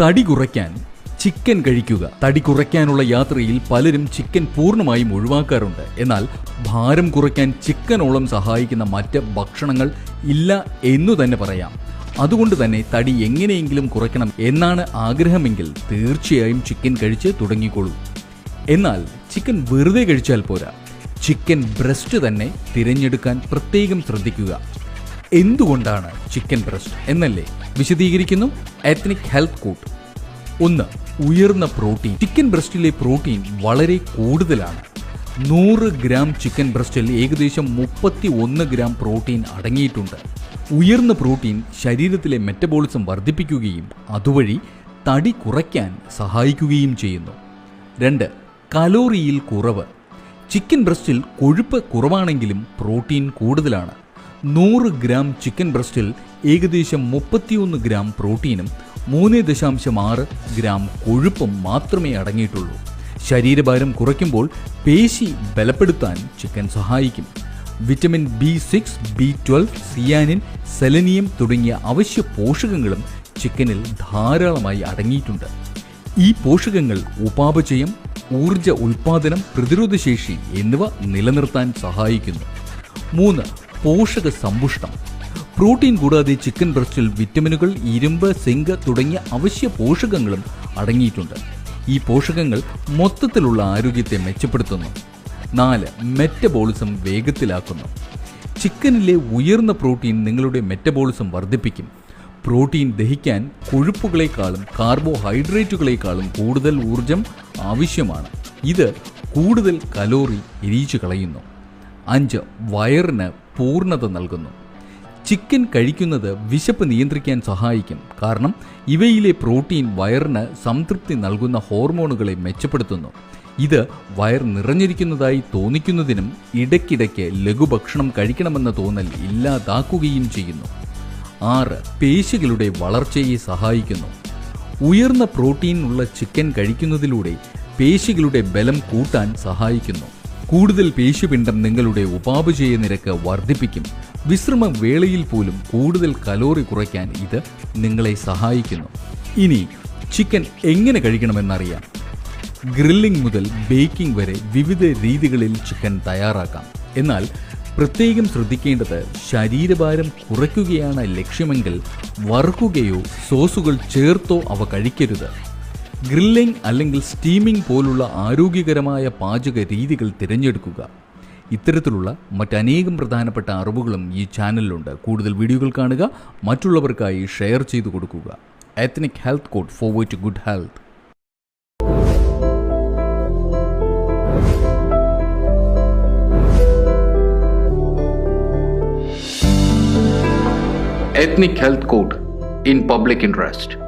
തടി കുറയ്ക്കാൻ ചിക്കൻ കഴിക്കുക. തടി കുറയ്ക്കാനുള്ള യാത്രയിൽ പലരും ചിക്കൻ പൂർണമായും ഒഴിവാക്കാറുണ്ട്. എന്നാൽ ഭാരം കുറയ്ക്കാൻ ചിക്കനോളം സഹായിക്കുന്ന മറ്റ് ഭക്ഷണങ്ങൾ ഇല്ല എന്നു തന്നെ പറയാം. അതുകൊണ്ട് തന്നെ തടി എങ്ങനെയെങ്കിലും കുറയ്ക്കണം എന്നാണ് ആഗ്രഹമെങ്കിൽ തീർച്ചയായും ചിക്കൻ കഴിച്ച് തുടങ്ങിക്കോളൂ. എന്നാൽ ചിക്കൻ വെറുതെ കഴിച്ചാൽ പോരാ. ചിക്കൻ ബ്രസ്റ്റ് തന്നെ തിരഞ്ഞെടുക്കാൻ പ്രത്യേകം ശ്രദ്ധിക്കുക. എന്തുകൊണ്ടാണ് ചിക്കൻ ബ്രസ്റ്റ് എന്നല്ലേ? വിശദീകരിക്കുന്നു എത്നിക് ഹെൽത്ത് കോട്ട് ഒന്ന് ഉയർന്ന പ്രോട്ടീൻ ചിക്കൻ ബ്രസ്റ്റിലെ പ്രോട്ടീൻ വളരെ കൂടുതലാണ്. നൂറ് ഗ്രാം ചിക്കൻ ബ്രസ്റ്റിൽ ഏകദേശം മുപ്പത്തി ഒന്ന് ഗ്രാം പ്രോട്ടീൻ അടങ്ങിയിട്ടുണ്ട്. ഉയർന്ന പ്രോട്ടീൻ ശരീരത്തിലെ മെറ്റബോളിസം വർദ്ധിപ്പിക്കുകയും അതുവഴി തടി കുറയ്ക്കാൻ സഹായിക്കുകയും ചെയ്യുന്നു. രണ്ട് കലോറിയിൽ കുറവ്. ചിക്കൻ ബ്രസ്റ്റിൽ കൊഴുപ്പ് കുറവാണെങ്കിലും പ്രോട്ടീൻ കൂടുതലാണ്. നൂറ് ഗ്രാം ചിക്കൻ ബ്രസ്റ്റിൽ ഏകദേശം മുപ്പത്തിയൊന്ന് ഗ്രാം പ്രോട്ടീനും മൂന്ന് ദശാംശം ആറ് ഗ്രാം കൊഴുപ്പും മാത്രമേ അടങ്ങിയിട്ടുള്ളൂ. ശരീരഭാരം കുറയ്ക്കുമ്പോൾ പേശി ബലപ്പെടുത്താൻ ചിക്കൻ സഹായിക്കും. Vitamin B six B twelve സിയാനിൻ selenium തുടങ്ങിയ അവശ്യ പോഷകങ്ങളും ചിക്കനിൽ ധാരാളമായി അടങ്ങിയിട്ടുണ്ട്. ഈ പോഷകങ്ങൾ ഉപാപചയം ഊർജ ഉൽപാദനം പ്രതിരോധശേഷി എന്നിവ നിലനിർത്താൻ സഹായിക്കുന്നു. മൂന്ന് പോഷക സമ്പുഷ്ടം. പ്രോട്ടീൻ കൂടാതെ ചിക്കൻ ബ്രസ്റ്റിൽ വിറ്റമിനുകൾ ഇരുമ്പ് സിങ്ക് തുടങ്ങിയ അവശ്യ പോഷകങ്ങളും അടങ്ങിയിട്ടുണ്ട്. ഈ പോഷകങ്ങൾ മൊത്തത്തിലുള്ള ആരോഗ്യത്തെ മെച്ചപ്പെടുത്തുന്നു. നാല് മെറ്റബോളിസം വേഗത്തിലാക്കുന്നു. ചിക്കനിലെ ഉയർന്ന പ്രോട്ടീൻ നിങ്ങളുടെ മെറ്റബോളിസം വർദ്ധിപ്പിക്കും. പ്രോട്ടീൻ ദഹിക്കാൻ കൊഴുപ്പുകളെക്കാളും കാർബോഹൈഡ്രേറ്റുകളെക്കാളും കൂടുതൽ ഊർജം ആവശ്യമാണ്. ഇത് കൂടുതൽ കലോറി എരിച്ചു കളയുന്നു അഞ്ച് വയറിന് പൂർണത നൽകുന്നു. ചിക്കൻ കഴിക്കുന്നത് വിശപ്പ് നിയന്ത്രിക്കാൻ സഹായിക്കും. കാരണം ഇവയിലെ പ്രോട്ടീൻ വയറിന് സംതൃപ്തി നൽകുന്ന ഹോർമോണുകളെ മെച്ചപ്പെടുത്തുന്നു. ഇത് വയർ നിറഞ്ഞിരിക്കുന്നതായി തോന്നിക്കുന്നതിനും ഇടയ്ക്കിടയ്ക്ക് ലഘുഭക്ഷണം കഴിക്കണമെന്ന തോന്നൽ ഇല്ലാതാക്കുകയും ചെയ്യുന്നു. ആറ് പേശികളുടെ വളർച്ചയെ സഹായിക്കുന്നു. ഉയർന്ന പ്രോട്ടീനുള്ള ചിക്കൻ കഴിക്കുന്നതിലൂടെ പേശികളുടെ ബലം കൂട്ടാൻ സഹായിക്കുന്നു. കൂടുതൽ പേശിപിണ്ഡം നിങ്ങളുടെ ഉപാപചയ നിരക്ക് വർദ്ധിപ്പിക്കും. വിശ്രമ വേളയിൽ പോലും കൂടുതൽ കലോറി കുറയ്ക്കാൻ ഇത് നിങ്ങളെ സഹായിക്കുന്നു. ഇനി ചിക്കൻ എങ്ങനെ കഴിക്കണമെന്നറിയാം. ഗ്രില്ലിംഗ് മുതൽ ബേക്കിംഗ് വരെ വിവിധ രീതികളിൽ ചിക്കൻ തയ്യാറാക്കാം. എന്നാൽ പ്രത്യേകം ശ്രദ്ധിക്കേണ്ടത് ശരീരഭാരം കുറയ്ക്കുകയാണ് ലക്ഷ്യമെങ്കിൽ വറുക്കുകയോ സോസുകൾ ചേർത്തോ അവ കഴിക്കരുത്. ഗ്രില്ലിംഗ് അല്ലെങ്കിൽ സ്റ്റീമിംഗ് പോലുള്ള ആരോഗ്യകരമായ പാചക രീതികൾ തിരഞ്ഞെടുക്കുക. ഇത്തരത്തിലുള്ള മറ്റനേകം പ്രധാനപ്പെട്ട അറിവുകളും ഈ ചാനലിലുണ്ട്. കൂടുതൽ വീഡിയോകൾ കാണുക മറ്റുള്ളവർക്കായി ഷെയർ ചെയ്തു കൊടുക്കുക. Ethnic health code forward to good health Ethnic Health Code in Public Interest.